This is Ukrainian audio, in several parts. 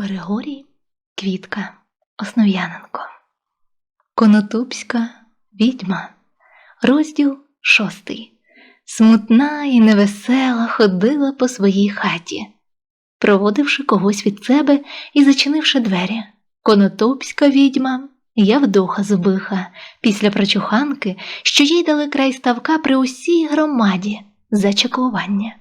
Григорій Квітка Основ'яненко Конотупська відьма Розділ шостий Смутна і невесела ходила по своїй хаті, проводивши когось від себе і зачинивши двері. Конотопська відьма Явдоха Зубиха після прочуханки, що їй дали край ставка при усій громаді за чаклування.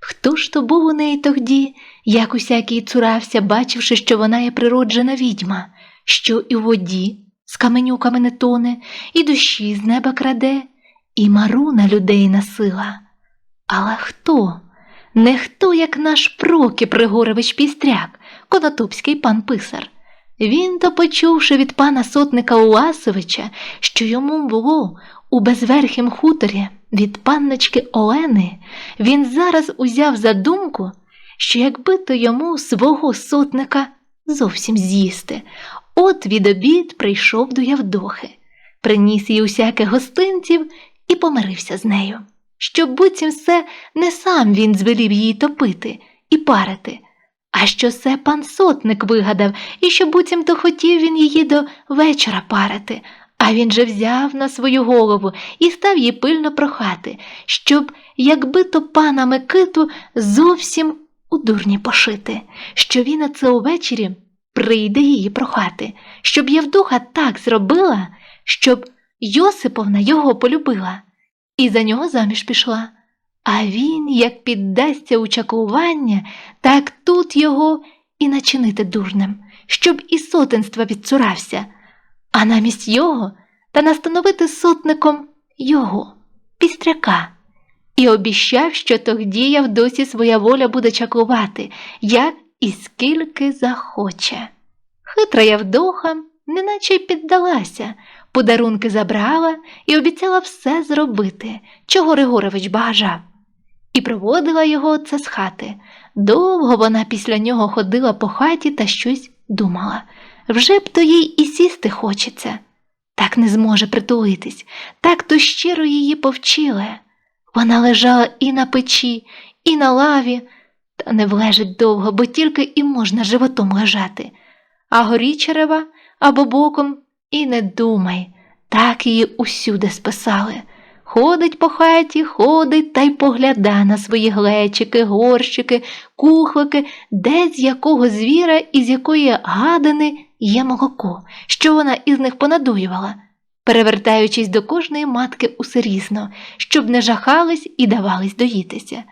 Хто ж то був у неї тоді, як усякий цурався, бачивши, що вона є природжена відьма, що і в воді з каменюками не тоне, і душі з неба краде, і мару на людей насила. Але хто? Не хто, як наш Прокіп Григорович Пістряк, конотопський пан писар. Він то, почувши від пана сотника Уасовича, що йому було у безверхім хуторі від панночки Олени, він зараз узяв за думку, що якби то йому свого сотника зовсім з'їсти, от від обід прийшов до Явдохи, приніс їй усяких гостинців і помирився з нею, щоб буцім все не сам він звелів її топити і парити. А що це пан сотник вигадав, і що буцім то хотів він її до вечора парити, а він же взяв на свою голову і став її пильно прохати, щоб, якби то пана Микиту зовсім у дурні пошити, що він на це увечері прийде її прохати, щоб Євдуха так зробила, щоб Йосиповна його полюбила і за нього заміж пішла. А він, як піддасться у чаклування, так тут його і начинити дурним, щоб і сотенства відцурався, а намість його та настановити сотником його, пістряка, і обіщав, що тоді я досі своя воля буде чаклувати, як і скільки захоче. Хитра Явдоха, неначе й піддалася, подарунки забрала і обіцяла все зробити, чого Григорович бажав. І проводила його це з хати. Довго вона після нього ходила по хаті та щось думала. Вже б то їй і сісти хочеться. Так не зможе притулитись, так то щиро її повчили. Вона лежала і на печі, і на лаві, та не влежить довго, бо тільки і можна животом лежати. А горічерева або боком і не думай, так її усюди списали. Ходить по хаті, ходить та й погляда на свої глечики, горщики, кухлики, де з якого звіра і з якої гадини є молоко, що вона із них понадуювала, перевертаючись до кожної матки усе різно, щоб не жахались і давались доїтися.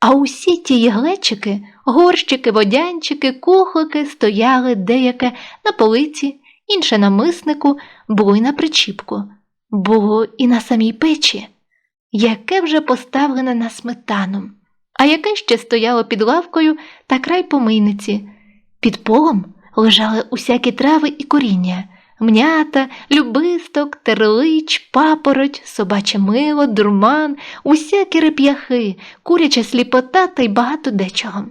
А усі ті глечики, горщики, водянчики, кухлики стояли деяке на полиці, інше на миснику, було й на причіпку було і на самій печі, яке вже поставлене на сметану, а яке ще стояло під лавкою та край помийниці. Під полом лежали усякі трави і коріння, мнята, любисток, терлич, папороть, собаче мило, дурман, усякі реп'яхи, куряча сліпота та й багато дечого.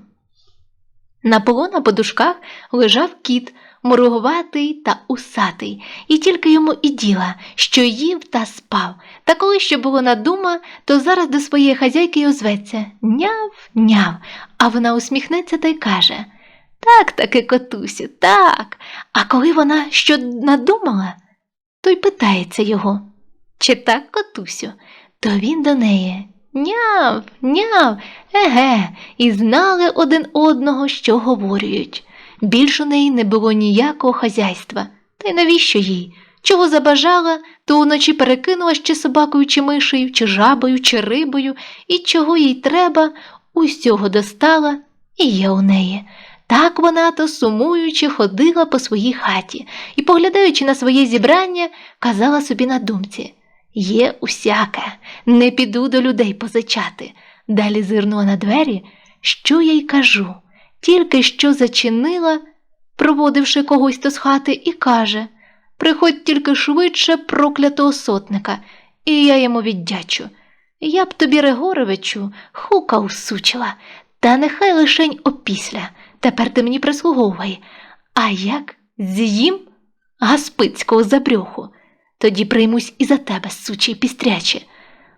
На полу на подушках лежав кіт, моргуватий та усатий, і тільки йому і діла, що їв та спав. Та коли ще було надума, то зараз до своєї хазяйки й озветься няв, няв, а вона усміхнеться та й каже Так таки, котусю, так. А коли вона що надумала, то й питається його Чи так, котусю? То він до неї. Няв, няв, еге, і знали один одного, що говорюють. Більш у неї не було ніякого хазяйства, та й навіщо їй? Чого забажала, то уночі перекинула ще собакою, чи мишею, чи жабою, чи рибою, і чого їй треба, усього достала і є у неї. Так вона то, сумуючи, ходила по своїй хаті і, поглядаючи на своє зібрання, казала собі на думці Є усяке, не піду до людей позичати. Далі зирнула на двері, що я й кажу тільки що зачинила, проводивши когось то з хати, і каже Приходь тільки швидше проклятого сотника, і я йому віддячу. Я б тобі, Регоровичу, хука усучила, та нехай лишень опісля. Тепер ти мені прислуговуй. А як з'їм гаспицького забрюху, тоді приймусь і за тебе, сучий пістряче.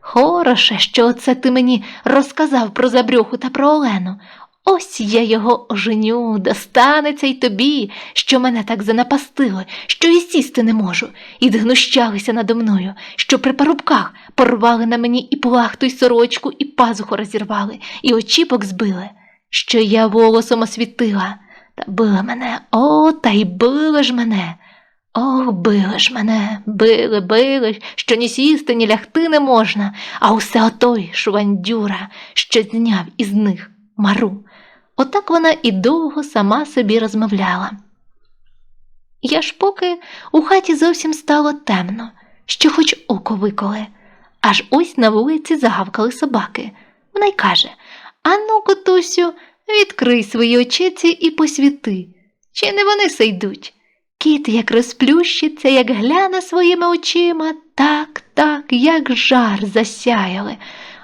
Хороше, що оце ти мені розказав про забрюху та про Олену. Ось я його оженю, достанеться й тобі, що мене так занапастили, що і сісти не можу, і згнущалися надо мною, що при парубках порвали на мені і плахту, й сорочку, і пазуху розірвали, і очіпок збили, що я волосом освітила, та била мене, о, та й били ж мене. Ох, били ж мене, били, били, що ні сісти, ні лягти не можна, а усе отой швандюра, що зняв із них мару. Отак вона і довго сама собі розмовляла. Я ж поки у хаті зовсім стало темно, що хоч око виколи, аж ось на вулиці загавкали собаки. Вона й каже Ану, котусю, відкрий свої очиці і посвіти, чи не вони се йдуть? Кіт як розплющиться, як гляне своїми очима, так, так, як жар засяяли,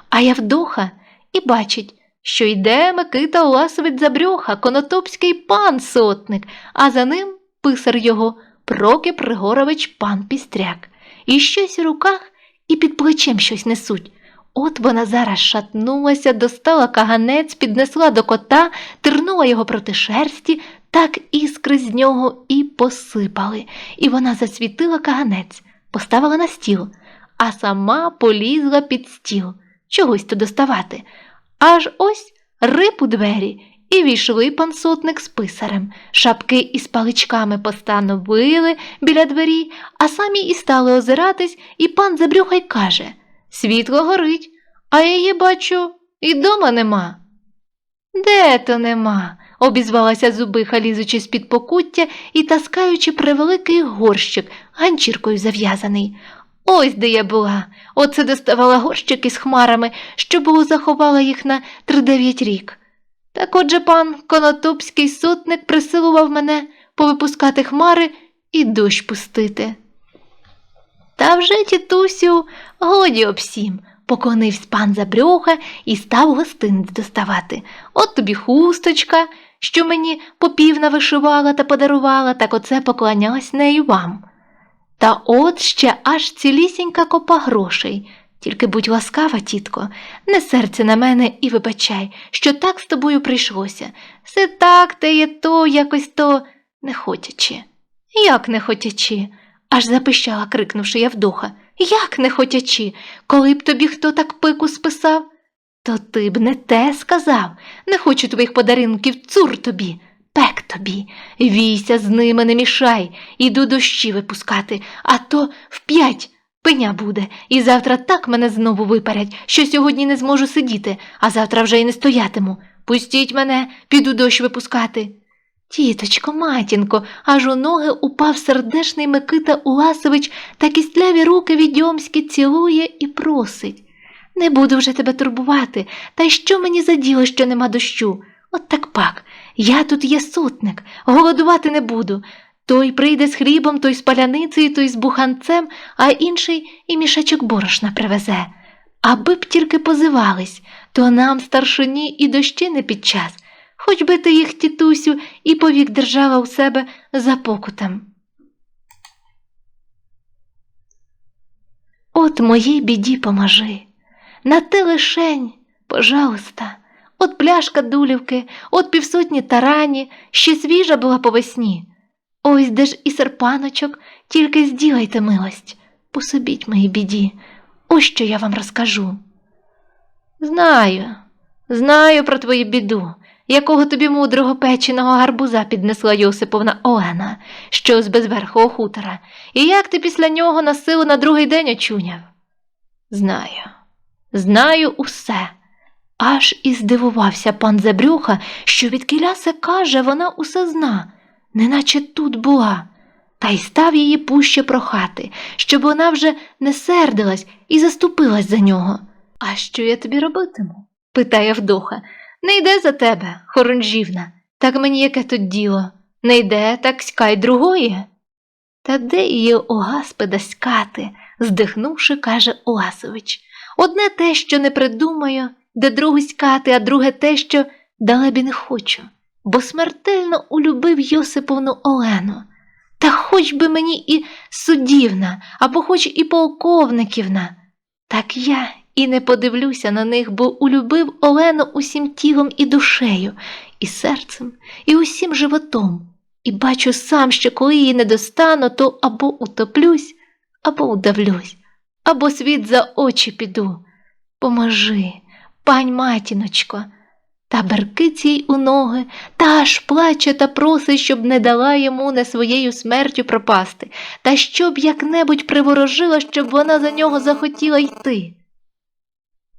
а Явдоха і бачить, що йде Микита Уласовець Забрьоха, конотопський пан сотник, а за ним писар його Прокіп Григорович пан Пістряк. І щось у руках і під плечем щось несуть. От вона зараз шатнулася, достала каганець, піднесла до кота, тернула його проти шерсті, так іскри з нього і посипали, і вона засвітила каганець, поставила на стіл, а сама полізла під стіл, чогось то доставати. Аж ось рип у двері, і війшли пан сотник з писарем. Шапки із паличками постановили біля двері, а самі і стали озиратись, і пан Забрюхай каже Світло горить, а її, бачу, і дома нема. Де то нема? обізвалася зубиха, лізучи з-під покуття і таскаючи превеликий горщик, ганчіркою зав'язаний. Ось де я була. Оце доставала горщик із хмарами, що було заховала їх на тридев'ять рік. Так отже пан конотопський сотник присилував мене повипускати хмари і дощ пустити. Та вже, тітусю, годі об всім, поклонився пан Забрьоха і став гостинець доставати. От тобі хусточка, що мені попівна вишивала та подарувала, так оце поклонялась нею вам. Та от ще аж цілісінька копа грошей. Тільки будь ласкава, тітко, не серце на мене і вибачай, що так з тобою прийшлося. Все так те є то, якось то не хотячи. Як не хотячи? Аж запищала, крикнувши Явдоха. Як не хотячи, коли б тобі хто так пику списав? То ти б не те сказав. Не хочу твоїх подарунків, цур тобі, пек тобі. Війся з ними, не мішай, іду дощі випускати, а то вп'ять пеня буде, і завтра так мене знову випарять, що сьогодні не зможу сидіти, а завтра вже й не стоятиму. Пустіть мене, піду дощ випускати. Тіточко, матінко, аж у ноги упав сердешний Микита Уласович та кістляві руки відьомські цілує і просить. Не буду вже тебе турбувати, та й що мені за діло, що нема дощу? От так пак, я тут є сутник, голодувати не буду. Той прийде з хлібом, той з паляницею, той з буханцем, а інший і мішечок борошна привезе. Аби б тільки позивались, то нам, старшині, і дощі не під час, хоч би ти їх, тітусю, і повік держава у себе за покутом. От моїй біді поможи. На те лишень, пожалуйста, от пляшка дулівки, от півсотні тарані, ще свіжа була по весні. Ось де ж і серпаночок, тільки зділайте милость, пособіть моїй біді, ось що я вам розкажу. Знаю, знаю про твою біду, якого тобі мудрого печеного гарбуза піднесла Йосиповна Олена, що з безверхого хутора, і як ти після нього на силу на другий день очуняв. Знаю, знаю усе. Аж і здивувався пан Забрюха, що від кіляси каже, вона усе зна, неначе тут була, та й став її пуще прохати, щоб вона вже не сердилась і заступилась за нього. А що я тобі робитиму? питає вдоха. Не йде за тебе, хоронжівна, так мені яке тут діло. Не йде, так скай другої. Та де її огаспеда скати, здихнувши, каже Уласович. Одне те, що не придумаю, де другу скати, а друге те, що далебі не хочу, бо смертельно улюбив Йосиповну Олену. Та хоч би мені і судівна, або хоч і полковниківна. Так я і не подивлюся на них, бо улюбив Олену усім тілом і душею, і серцем, і усім животом. І бачу сам, що коли її не достану, то або утоплюсь, або удавлюсь, або світ за очі піду. Поможи, пань матіночко, та беркить їй у ноги, та аж плаче та просить, щоб не дала йому не своєю смертю пропасти, та щоб як-небудь приворожила, щоб вона за нього захотіла йти.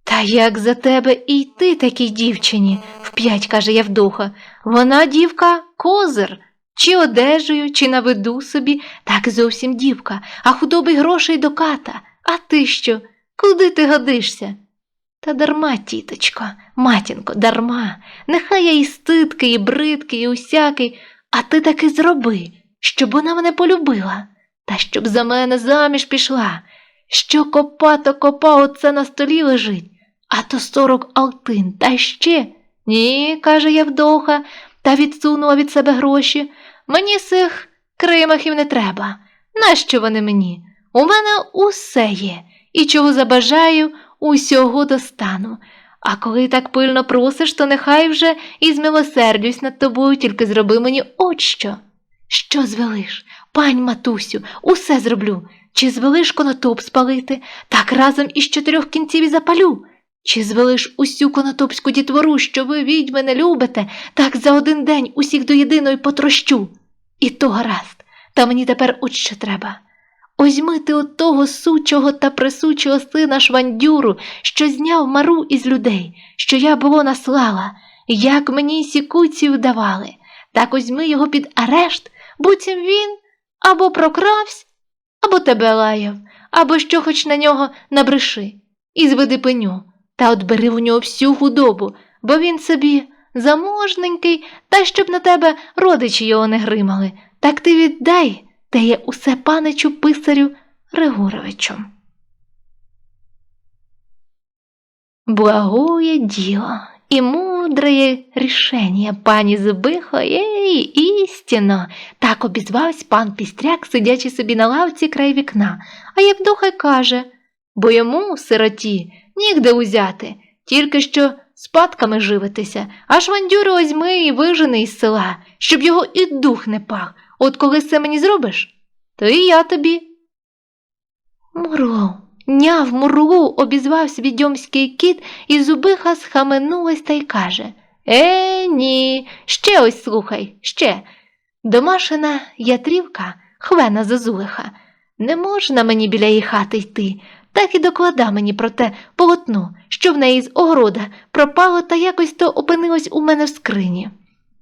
Та як за тебе і йти такій дівчині, вп'ять каже Явдоха. Вона дівка козир, чи одежею, чи на виду собі, так зовсім дівка, а худоби грошей до ката. А ти що? Куди ти годишся? Та дарма, тіточко, матінко, дарма, нехай я і стидкий, і бридкий, і усякий, а ти таки зроби, щоб вона мене полюбила, та щоб за мене заміж пішла. Що копа, то копа оце на столі лежить, а то сорок алтин, та ще. Ні, каже Явдоха, та відсунула від себе гроші. Мені сих кримахів не треба. Нащо вони мені? У мене усе є, і чого забажаю, усього достану. А коли так пильно просиш, то нехай вже і змилосердюсь над тобою, тільки зроби мені от що. Що звелиш, пань матусю, усе зроблю. Чи звелиш конотоп спалити, так разом із чотирьох кінців і запалю. Чи звелиш усю конотопську дітвору, що ви відьми не любите, так за один день усіх до єдиної потрощу. І то гаразд, та мені тепер от що треба. Озьми ти от того сучого та присучого сина швандюру, що зняв мару із людей, що я було наслала, як мені сікуці вдавали, так озьми його під арешт, буцім він або прокравсь, або тебе лаяв, або що хоч на нього набреши, і зведи пеню, та отбери у нього всю худобу, бо він собі заможненький, та щоб на тебе родичі його не гримали, так ти віддай те є усе паничу писарю Григоровичу. Благое діло і мудре рішення пані Зубихо, єй, істинно, так обізвався пан Пістряк, сидячи собі на лавці край вікна, а Євдоха каже, бо йому, сироті, нігде узяти, тільки що спадками живитися, а швандюру озьми і вижени із села, щоб його і дух не пах. От коли це мені зробиш, то і я тобі. Мурло, няв мурлу, обізвався відьомський кіт, і зубиха схаменулась та й каже Е, ні, ще ось слухай, ще. Домашина ятрівка, хвена зазулиха. Не можна мені біля її хати йти, так і доклада мені про те полотно, що в неї з огорода пропало та якось то опинилось у мене в скрині.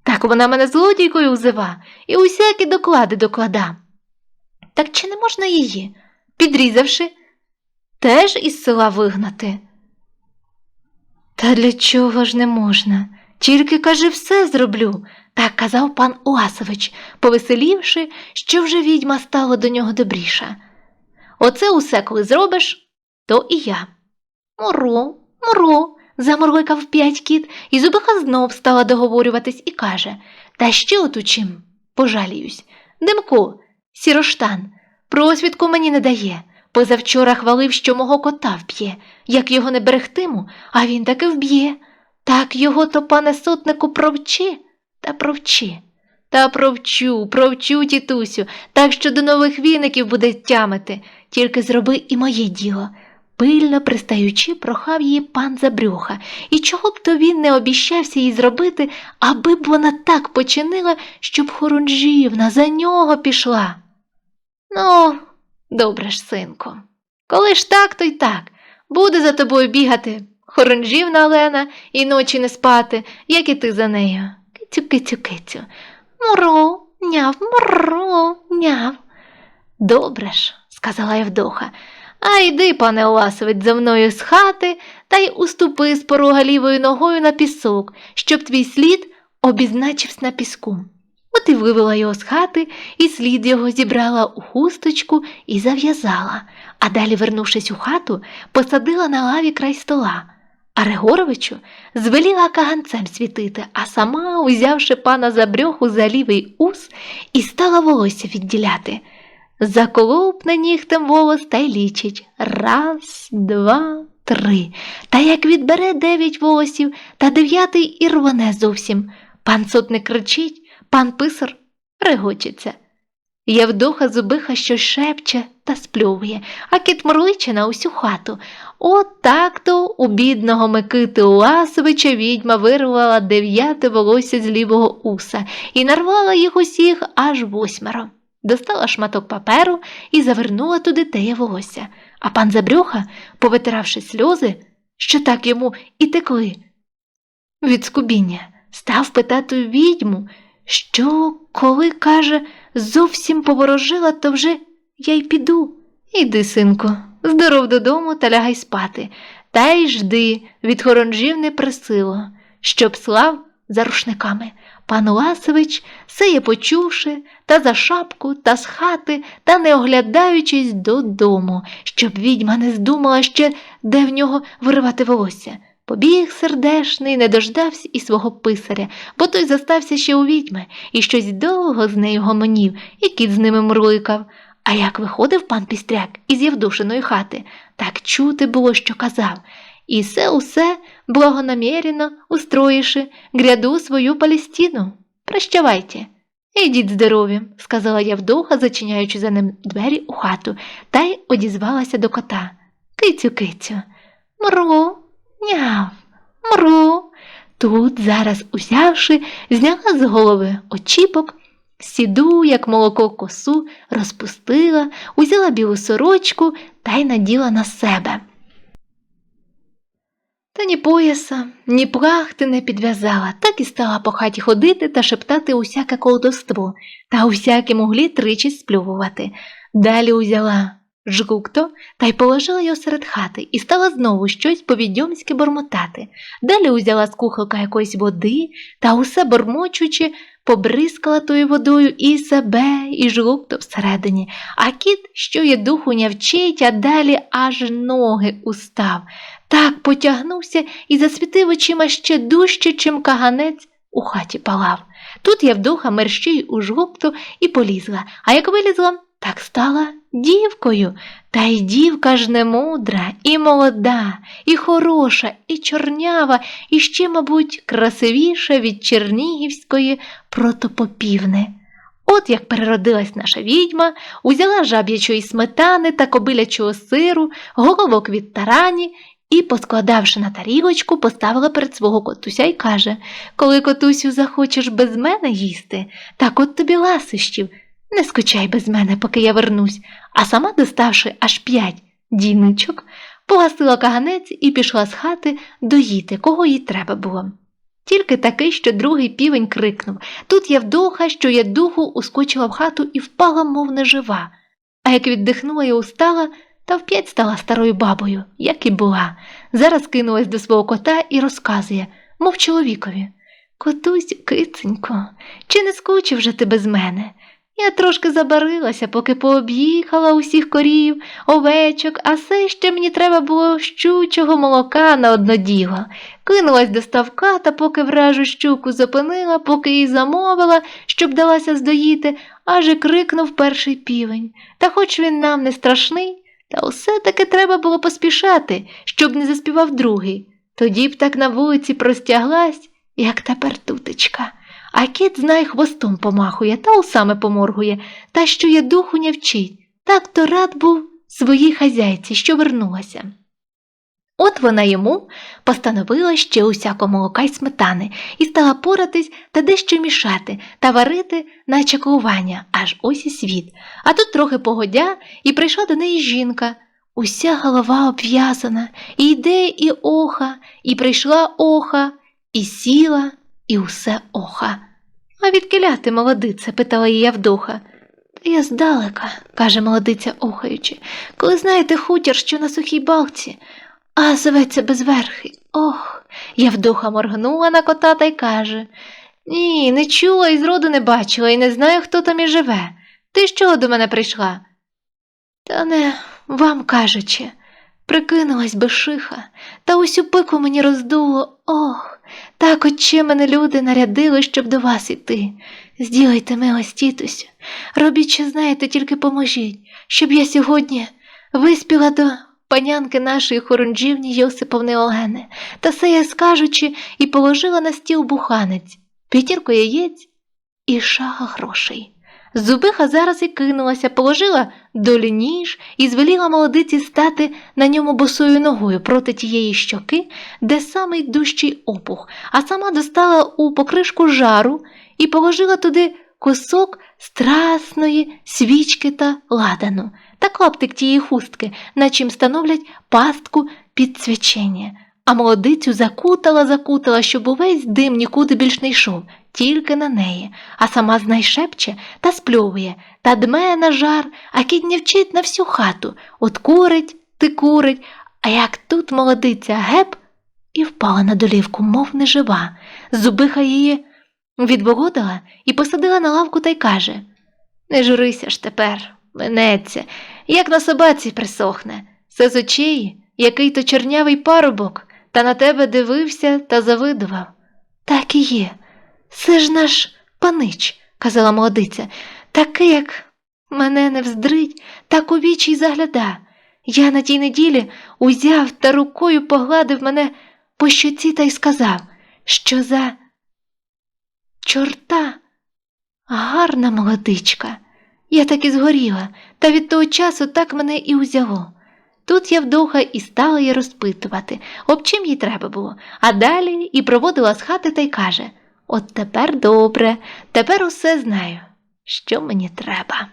Так вона мене злодійкою узива і усякі доклади доклада. Так чи не можна її, підрізавши, теж із села вигнати? Та для чого ж не можна? Тільки, каже, все зроблю, так казав пан Уасович, повеселівши, що вже відьма стала до нього добріша. Оце усе, коли зробиш, то і я. Муро, муро, замурликав п'ять кіт, і зубиха знов стала договорюватись і каже Та ще от у чим? Пожаліюсь. Димко, сіроштан, просвідку мені не дає. Позавчора хвалив, що мого кота вб'є, як його не берегтиму, а він таки вб'є. Так його то, пане сотнику, провчи та провчи. Та провчу, провчу, тітусю, так що до нових віників буде тямити, тільки зроби і моє діло. Пильно пристаючи, прохав її пан Забрюха, і чого б то він не обіщався їй зробити, аби б вона так починила, щоб хорунжівна за нього пішла. Ну, добре ж, синку, коли ж так, то й так. Буде за тобою бігати хорунжівна Олена і ночі не спати, як і ти за нею. Кицю, кицю, кицю. Муро, няв, муро, няв. Добре ж, сказала Євдоха. А йди, пане Оласович, за мною з хати та й уступи з порога лівою ногою на пісок, щоб твій слід обізначився на піску. От і вивела його з хати, і слід його зібрала у хусточку і зав'язала, а далі, вернувшись у хату, посадила на лаві край стола. А Григоровичу звеліла каганцем світити, а сама, узявши пана за брьоху за лівий ус, і стала волосся відділяти. Заколупне нігтем волос та й лічить. Раз, два, три. Та як відбере дев'ять волосів, та дев'ятий і рване зовсім. Пан сотник кричить, пан писар регочеться. Євдоха зубиха щось шепче та спльовує, а кіт мурличе на усю хату. От так-то у бідного Микити Уласовича відьма вирвала дев'яте волосся з лівого уса і нарвала їх усіх аж восьмеро. Достала шматок паперу і завернула туди теє волосся, а пан Забрюха, повитиравши сльози, що так йому і текли. Від скубіння став питати відьму, що, коли, каже, зовсім поворожила, то вже я й піду. Іди, синку, здоров додому та лягай спати, та й жди, від хоронжів не присило, щоб слав за рушниками. Пан Ласович, сеє почувши, та за шапку, та з хати, та не оглядаючись додому, щоб відьма не здумала ще, де в нього виривати волосся. Побіг сердешний, не дождався і свого писаря, бо той застався ще у відьми, і щось довго з нею гомонів, і кіт з ними мурликав. А як виходив пан Пістряк із Євдушиної хати, так чути було, що казав, і все усе благонамірено устроїши гряду свою Палестину. Прощавайте. Ідіть здорові, сказала Явдоха, зачиняючи за ним двері у хату, та й одізвалася до кота. Кицю, кицю, мру, няв, мру. Тут, зараз узявши, зняла з голови очіпок, сіду, як молоко косу, розпустила, узяла білу сорочку та й наділа на себе. Та ні пояса, ні плахти не підв'язала, так і стала по хаті ходити та шептати усяке колдовство та усяким углі тричі сплювувати. Далі узяла жгукто та й положила його серед хати і стала знову щось повідьомськи бормотати. Далі узяла з кухолка якоїсь води та усе бормочучи, побризкала тою водою і себе, і жгукто всередині, а кіт, що є духу не вчить, а далі аж ноги устав. Так потягнувся і засвітив очима ще дужче, чим каганець у хаті палав. Тут Явдоха мерщій у жгупту і полізла, а як вилізла, так стала дівкою. Та й дівка ж не мудра, і молода, і хороша, і чорнява, і ще, мабуть, красивіша від чернігівської протопопівни. От як переродилась наша відьма, узяла жаб'ячої сметани та кобилячого сиру, головок від тарані і, поскладавши на тарілочку, поставила перед свого котуся і каже Коли, котусю, захочеш без мене їсти, так от тобі ласощів. Не скучай без мене, поки я вернусь, а сама, доставши аж п'ять діничок, погасила каганець і пішла з хати доїти, кого їй треба було. Тільки такий, що другий півень крикнув Тут я вдоха, що я духу, ускочила в хату і впала, мов нежива. А як віддихнула і устала, та вп'ять стала старою бабою, як і була. Зараз кинулась до свого кота і розказує, мов чоловікові. Котусь, киценько, чи не скучив же ти без мене? Я трошки забарилася, поки пооб'їхала усіх корів, овечок, а все ще мені треба було щучого молока на одно діло. Кинулась до ставка, та поки вражу щуку зупинила, поки її замовила, щоб далася здоїти, аж і крикнув перший півень. Та хоч він нам не страшний, та все таки треба було поспішати, щоб не заспівав другий. Тоді б так на вулиці простяглась, як тепер тутечка. А кіт, знай, хвостом помахує та усами поморгує, та що є духу не вчить. Так то рад був своїй хазяйці, що вернулася. От вона йому постановила ще усяко молока й сметани і стала поратись та дещо мішати та варити на чаклування, аж ось і світ. А тут трохи погодя, і прийшла до неї жінка. Уся голова обв'язана, і йде, і оха, і прийшла оха, і сіла, і усе оха. А відкиля ти, молодице? питала її Явдоха. Та я здалека, каже молодиця охаючи, коли знаєте хутір, що на сухій балці, а зоветься безверхий. Ох. Явдоха моргнула на кота та й каже Ні, не чула і зроду не бачила, і не знаю, хто там і живе. Ти з чого до мене прийшла? Та не вам кажучи, прикинулась би шиха, та усю пику мені роздуло. Ох, так отче мене люди нарядили, щоб до вас іти. Зділайте милость, тітусю. Робіть, що знаєте, тільки поможіть, щоб я сьогодні виспіла до панянки нашої хорунжівні Йосиповни Олени, та сеє скажучи, і положила на стіл буханець, п'ятірку яєць і шага грошей. Зубиха зараз і кинулася, положила долі ніж і звеліла молодиці стати на ньому босою ногою проти тієї щоки, де самий дужчий опух, а сама достала у покришку жару і положила туди кусок страсної свічки та ладану та клаптик тієї хустки, на чим становлять пастку під свячення. А молодицю закутала, закутала, щоб увесь дим нікуди більш не йшов, тільки на неї, а сама знай шепче та спльовує, та дме на жар, а кідня вчить на всю хату. От курить, ти курить, а як тут молодиця геп і впала на долівку, мов нежива. Зубиха її відбогодила і посадила на лавку та й каже Не журися ж тепер, минеться, як на собаці присохне, все з очей, який то чорнявий парубок, та на тебе дивився та завидував. Так і є. Це ж наш панич, казала молодиця, такий, як мене не вздрить, так у вічі й загляда. Я на тій неділі узяв та рукою погладив мене по щоці та й сказав, що за чорта гарна молодичка. Я так і згоріла, та від того часу так мене і узяло. Тут я вдовга і стала її розпитувати, об чим їй треба було, а далі і проводила з хати та й каже: От тепер добре, тепер усе знаю, що мені треба.